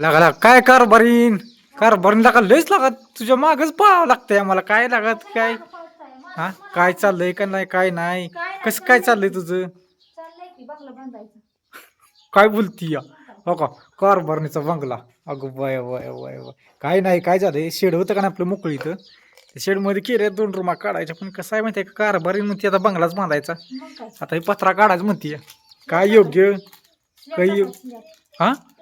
लागा लागा काय कारभारीन कारभारीन लागा लयच लागा तुझ्या मागच पाहावं लागतंय आम्हाला. काय लागत काय? हा? काय चाललंय का नाही काय नाही? कसं काय चाललंय तुझं? काय बोलती या? हो का? कारभारणीचा बंगला. अगं वय वय वय वय. काय नाही काय झालंय? शेड होतं का नाही आपलं मोकळी इथं? शेडमध्ये केले दोन रुमा काढायच्या पण कसं आहे माहिती आहे का कारभारी म्हणते आता बंगलाच बांधायचा. आता हे पत्रा काढायचं म्हणते. काय योग्य? काही हा? टाकायचं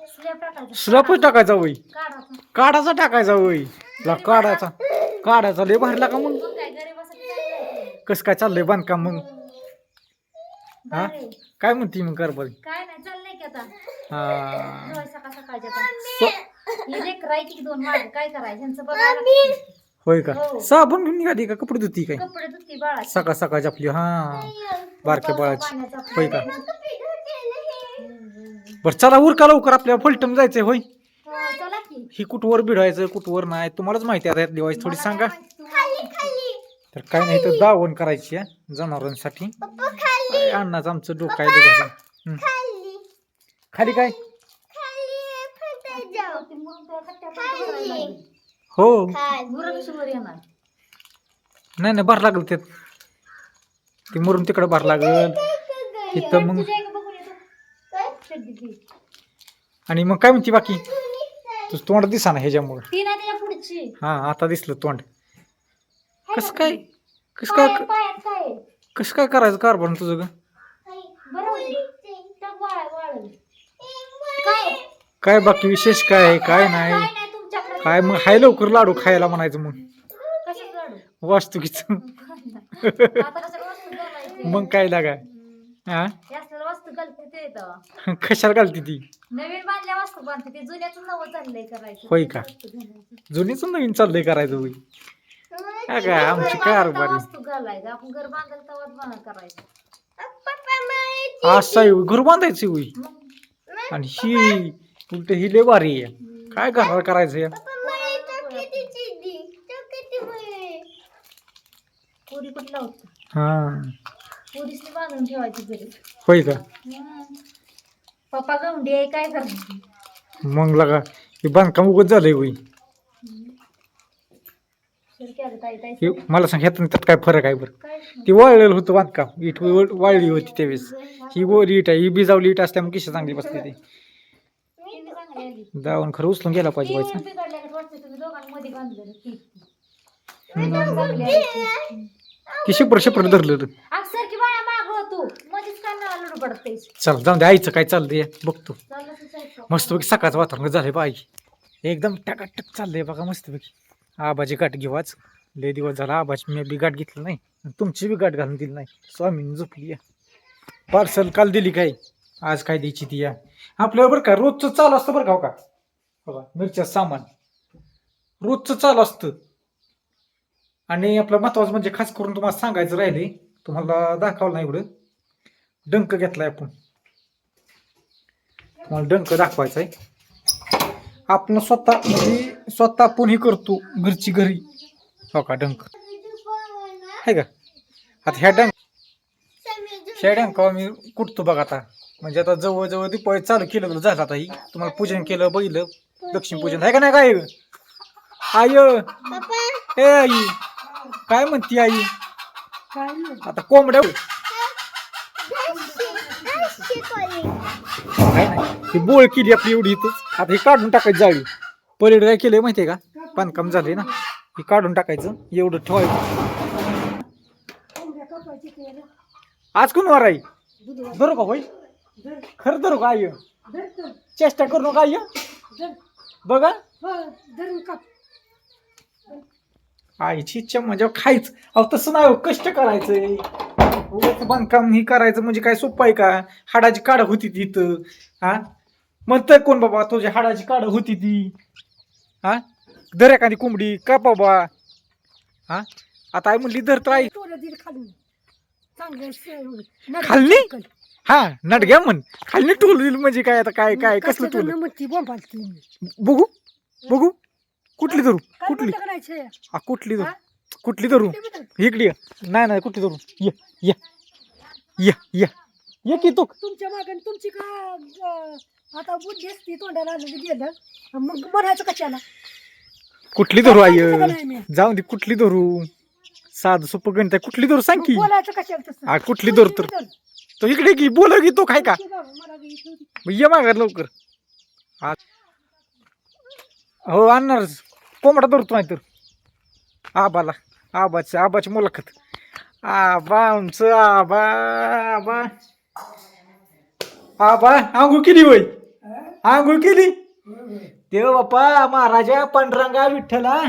स्लपच टाकायचा वय काढायचं काढाचा टाकायचा वय ला काढायचा. काढायचा. लय भरला का मग. कसं काय चाललंय बांधकाम मग? हा? बरे काय म्हणते मग कारभारी? काय नाही चाललंय की आता. हा. रोज सकाळ सकाळच्या आता. ही लेकरं आहे की दोन मागे काय करायचं? यांचं बघायला लागतं. होय का? हो. साबण घेऊन निघाली का? कपडे धुती काय? कपडे धुती बाळा सकाळ सकाळची आपली हा. बारक्या बाळाची. होय का? बर चला उरका लवकर आपल्याला फलटण जायचंय होय हो, चला की ही कुठवर भिडायचं कुठवर नाही तुम्हालाच माहिती आहे आता दिवाळी थोडी सांगा तर काय नाही तर दावण करायची आहे जनावरांसाठी अन्नाचं आमचं डोकं आहे ते. हं. खाली काय हो गुरं कशी वर येणार नाही नाही भर लागल त्यात ते मुरून तिकडे भर लागल तिथं मग तुझ्या इकडं बघून येतो शेड्डी ती. आणि मग काय म्हणते बाकी? तुझं तोंड दिसा ना ह्याच्यामुळं. ती नाही त्याच्या पुढची. हा आता दिसलं तोंड. कसं काय? कसं काय पायात पायात काय? आहे? कसं काय करायचं कारभार तुझं ग? वाळ-. काय आहे? काय? बाकी विशेष काय आहे, काय काय नाही? तुमच्याकडे. काय मग हाय लवकर लाडू खायला म्हणायचं मग. लाडू? वास्तुकीच. आता? मग काय लागा? हम्म. हा? असलेलं वस्तू घालते ते येतं. कशाला घालती ती? नवीन बांधल्या वस्तू बांधते ते जुन्याच नवं चाललंय करायचं. होय का? वस्तू घालायचं. जुनीच नवीन चाललंय करायचं होई काय काय घर आमची बांधलं कारभारी वस्तू घालायचं आपण घर बांधलं तेव्हाच बंद करायचं. असं आहे होय, घर बांधायचं होई मग आणि ही उलट ही लय भारी आहे. काय घराला करायचं या? पुरी कुठला होता हा. पुरीसनी बांधून ठेवायची घरी होय का? हम्म. पप्पा गवंडी आहे काय करायचं मग लगा हे बांधकाम उगत झालंय होई तर काय ताई ताई हे मला सांग ह्यातून त्यात काय फरक आहे बरं? काय ती वाळलेलं होतं बांधकाम इट वळ- वाळली होती त्यावेळेस. ही गोरी इट आहे ही बिजावली इट असल्यामुळे किशी चांगली बसते ती. चांगली आली. दावण खरं उचलून गेला पाहिजे ती व्हायचं ऊन बिघडल्यागत वाटतं तुम्ही दोघांमध्ये बांधलेलं ती. चांगली आली. ती शिपर शिपर धरलं होतं. अक्षर की बाळा मागव तू मध्येच काय नाव लुडू पडतेस चल जाऊन दे आईचं काय चाललंय बघतो. मस्तपैकी सकाळचं वातावरण झालंय बाई एकदम टकाटक चाललंय बघा मस्तपैकी. आबाची गाठ घेऊ आज. लय दिवस झाला आबाची मी बी गाठ घेतली नाही. तुमची बी गाठ घालून दिली नाही. स्वामींनी झोपली पार्सल काल दिली काय? आज काय द्यायची ती या? आपल्याला बरं का रोजचं चालू असतं बरं का हो का? बघा मिरच्या सामान. रोजचं चालू असतं. आणि आपलं महत्वाचं म्हणजे खास करून तुम्हाला सांगायचं राहिले तुम्हाला दाखवलं नाही एवढं. डंक घेतलाय आपण. मला डंक दाखवायचा आहे आपण स्वतः म्हणजे स्वतः आपण हे करतो घरची घरी. हो का डंक? आहे का? आता ह्या डंक ह्या डंकावर मी कुठतो बघा आता. म्हणजे आता जवळजवळ दीपावली चालू केलं झालं आता ही. तुम्हाला पूजन केलं बघितलं लक्ष्मी पूजन. आहे का नाही काय? आय ए आई. काय म्हणती आई? आता कोंबड्या ही बोळ केली आपली एवढी इथंच. आता ही काढून टाकायची जाळी. पलीड काय केलंय माहितीये का? बांधकाम झालंय ना. हे काढून टाकायचं. एवढं ठेवायचं. आज कोण वार आई धरू का होई खरं धरू का आई चेष्टा करू नका आई बघा. आईची इच्छा म्हणजे खायचं. अहो तसं नाही हो, कष्ट करायचंय. उगाच बांधकाम ही करायचं म्हणजे काय सोपं आहे का? हाडाची काढ होती ती इथं. हा? म्हणतंय कोण बाबा तुझ्या हाडाची काढ होती ती. हा? धर एखादी कोंबडी का बाबा? हा? आता आई म्हणली धर तर आई. खाल्ली? हा नडग्या म्हण. खाल्ली टोल दिल म्हणजे काय आता काय काय कसलं टोल बघू बघू. कुठली धरू? कुठली? हा कुठली धरू? कुठली धरू इकडे ये. नाही नाही कुठली धरू ये ये. ये ये. ये की तू? तुमच्या मागण तुमची का आता बुद्धी असती तोंडाला आलेली गेलं. मग म्हणायचं कशाला? कुठली धरू आई? जाऊन दे कुठली धरू? साधं सोपं गणित आहे. कुठली धरू सांग की. बोलायचं कशाला तसं? आ, कुठली धरू तर? तो इकडे की बोल की तो काय का? मला बी इथं होती. मग ये माघार लवकर. आ- हो आणणारच. कोंबडा धरतो नाही तर आबाला आबाची आबाची मुलाखत. आबा आमचं आबा आबा. आबा आंघोळ केली होय? आंघोळ केली? देव बाप्पा महाराजा पांडुरंगा विठ्ठला.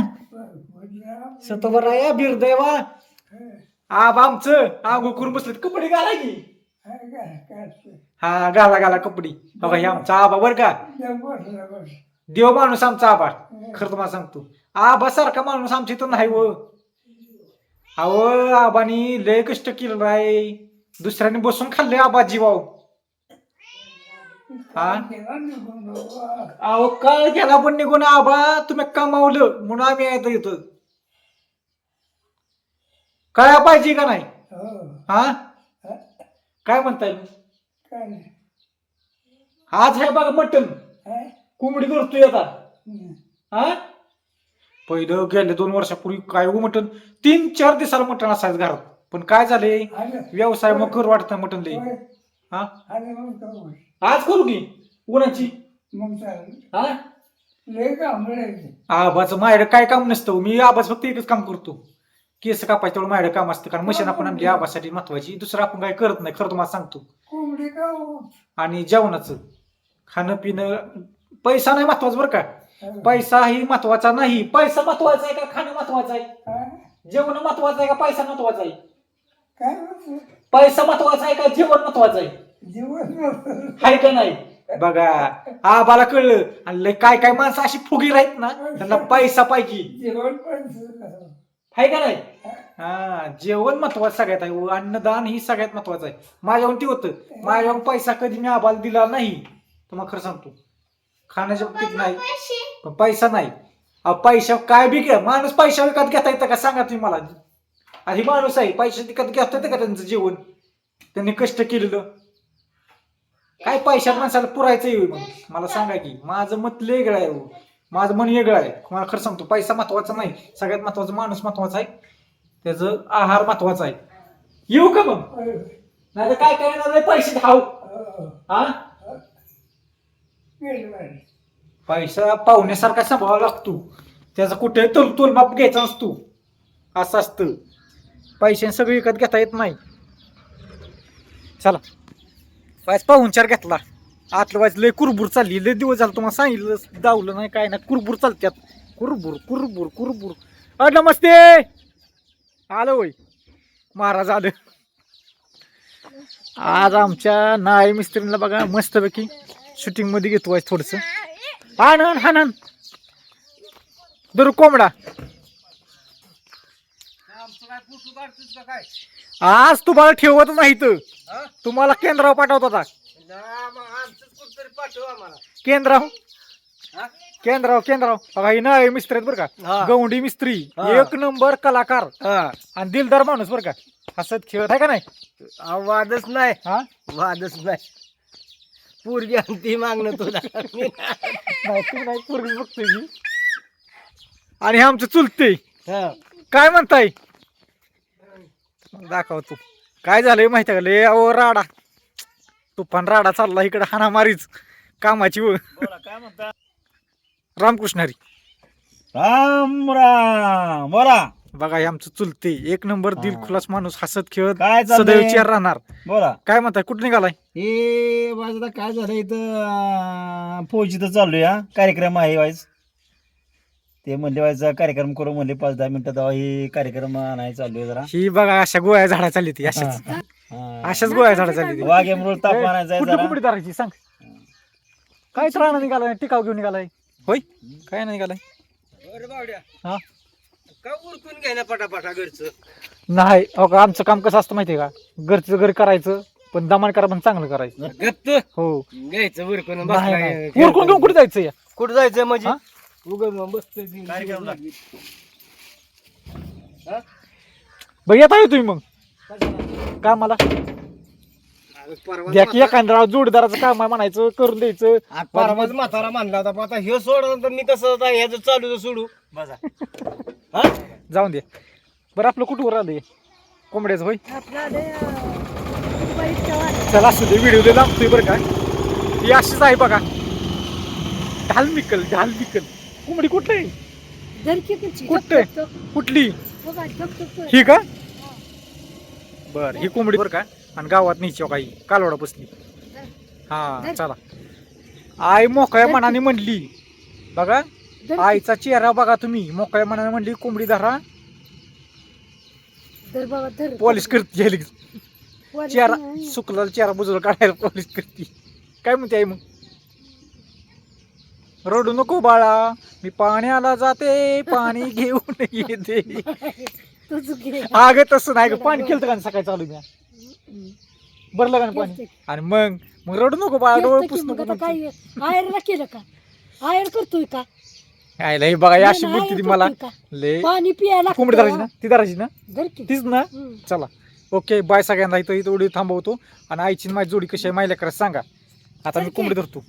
सतोबराया बिरदेवा. आबा आमचं आंघोळ करून बसलेत. कपडे घाला की. हा घाला घाला कपडे. बघा हे आमचा आबा बर का? देव माणूस आमचा आबा. खरं तुम्हाला सांगतो. आबा सारखा माणूस आमच्या इथं नाही व. अहो आबानी लय कष्ट केलं आहे. दुसऱ्याने बसून खाल्ले आबा जीवाव. हा अहो काय गेला पण निघून आबा तुम्ही कमावलं म्हणून आम्ही येतो इथं. काय पाहिजे का नाही? हा. काय म्हणताय? आज आहे बघा मटन कोंबडी करतोय आता. हा पहिलं गेले दोन वर्षापूर्वी काय हो मटन तीन चार दिवसाला मटन असायचं घरात. पण काय झाले व्यवसाय मग कर वाटतं मटन लई. हा? आज करू की? उन्हाची? हा? आबाचं माझ्याकडे काय काम नसतं हो. मी आबाच फक्त एकच काम करतो. केस कापायचं तेवढं माझ्याकडे काम असतं. कारण मशीन आपण आणली आबासाठी महत्वाची. दुसरं आपण काय करत नाही. खरं तुम्हाला सांगतो. आणि जेवणाचं. खाणं पिणं पैसा नाही महत्त्वाचा बरं का. पैसा ही महत्त्वाचा नाही. पैसा महत्त्वाचा आहे का? खाणं महत्वाचं आहे. जेवण महत्वाचं आहे का? पैसा महत्त्वाचा आहे. पैसा महत्त्वाचा आहे का? जेवण महत्वाचं आहे. हाय का नाही? बघा. आबाला कळलं. आणि लय काय काय माणसं अशी फुगी राहत ना त्यांना पैसा पाहिजे. हाय का नाही? हा? जेवण महत्वाचं सगळ्यात आहे. अन्नदान ही सगळ्यात महत्वाचं आहे. माझ्याहून ते होतं. माझ्याहून पैसा कधी मी आबाला दिला नाही. तुम्हाला खरं सांगतो. खाण्याच्या बाबतीत नाही. पण पैसा नाही. अहो, पैसा काय बी घ्या. माणूस पैसा विकत घेता येतं का? सांगा तुम्ही मला. आधी माणूस आहे. पैसा विकत घेता येतं का त्यांचं जेवण त्यांनी कष्ट केलेलं. काय पैशात माणसाला पुरायचं आहे मग? मला सांगा की. माझं मत वेगळं आहे हो. माझं मन वेगळं आहे. मला खरं सांगतो पैसा महत्त्वाचा नाही. सगळ्यात महत्त्वाचा माणूस महत्त्वाचा आहे. त्याचं आहार महत्त्वाचा आहे. येऊ का मग? नाही काय काय येणार नाही पैसे धाव. हा पैसा पाहुण्यासारखा सांभाळावा लागतो. त्याचा कुठे तोल तोल बाप घ्यायचा नसतो. असं असतं. पैशाने सगळं विकत घेता येत नाही. चला. पायच पाहुणचार घेतला. आतलं वाज लय कुरबूर चालली. लय दिवस झालं तुम्हाला सांगितलं दावलं नाही काय नाही. कुरबूर चालत्यात. कुरबूर कुरबूर कुरबूर. अ नमस्ते! आलं होय. महाराज आलं. आज आमच्या नाय मिस्त्रीला बघा मस्तपैकी शूटिंगमध्ये घेतो आहे थोडंसं. आनंद हानन दर कोंबडा. आज तुम्हाला ठेवत नाही तर तुम्हाला केंद्रावर पाठवत होता. केंद्राव केंद्राव केंद्राव बघा ही? नाळे मिस्त्री आहेत बरं का. गौंडी मिस्त्री. एक नंबर कलाकार. आणि दिलदार माणूस बरं का. हसत खेळत आहे का नाही? वादच नाही. हा? वादच नाही. पूर्वी ती मागणं तुला मी नाही. पूर्वी बघतोय मी. आणि हे आमचं चुलते. हा. काय म्हणताय? दाखव तू. काय झालंय माहिती का? लय अहो राडा. तुफान राडा चालला इकडे हाणामारीच. कामाची व रामकृष्णारी राम राम. बोला. बघा हे आमचं चुलते. एक नंबर दिल. खुलास माणूस हसत खेळत काय सदैव चेअर राहणार. बोला. काय म्हणताय कुठे निघालाय? हे माझं आता काय झालं इथं अं, फौजीचं चाललोय हा. कार्यक्रम आहे वाईज. ते म्हणले व्हायचा कार्यक्रम करू म्हणले पाच दहा मिनिटं हे कार्यक्रम नाही चालू आहे जरा. ही बघा अशा गोळ्या झाडा चालली ती अशाच. हा. अशाच गोळ्या झाडा चालली ती. वाघ एमरोल ताप आणायचा आहे कुठली जरा. कुठली धरायची सांग. काय राहणं निघालाय टिकाव घेऊन निघालाय? होय? काय नाही निघालाय? हा? का उरकून घ्या ना पटापटा घरचं? नाही अहो का आमचं काम कसं असतं माहितीये का? घरचं घरी करायचं पण दमान करा पण चांगलं करायचं. गप्प. हो. घ्यायचं उरकून नाही, बसला नाही. उरकून घेऊन कुठे जायचं या? कुठं जायचं म्हणजे? हा? हा? बघ येता तुम्ही मग. कामाला. परवा द्या की एखाद्या जोडीदाराचं काम आहे म्हणायचं करून द्यायचं. परवाच म्हातारा मानला होता पण आता हे सोडलं तर मी कसं आता ह्याचं चालू तर सोडू हा? जाऊन दे. बरं आपलं कुठवर आलं कोंबड्याचं होय? चला असू दे व्हिडिओ दे लागतोय बरं का. ही अशीच आहे बघा. ढाल मिकल ढाल मिकल कोंबडी कुठली आहे? धर कुठली? ही का? बर ही कोंबडी बरं का. आणि गावात न्यायची काही कालवडा बसली हा चला. आई मोकळ्या मनाने म्हणली. बघा. आईचा चेहरा बघा तुम्ही मोकळ्या मनाने म्हणली कोंबडी धरा धर बाबा, धर. पॉलिश करते. पॉलिश चेहरा नाही. सुकला चेहरा बुजूला काढायला पॉलिश करते काय म्हणते आई मग रडू नको बाळा मी पाण्याला जाते पाणी घेऊन येते घे. अगं तसं नाही ग पाणी केलं का सकाळी चालू मी हम्म. का नाही पाणी. आणि मग मग रडू नको बाळा डोळे केलतं की पुसू मग नको आता म्हणते. काय आयरला केलं का आयर करतोय का आयला हे बघा ही अशी नाही, बोलते ती मला? लय. पाणी पियाला कोंबडी धरायची ना? ती धरायची ना. तीच ना. चला. ओके बाय सगळ्यांना. इथं इथं व्हिडिओ थांबवतो. आणि आईची माझी जोडी कशी आहे माहिती करा सांगा. आता मी. कोंबडी धरतो.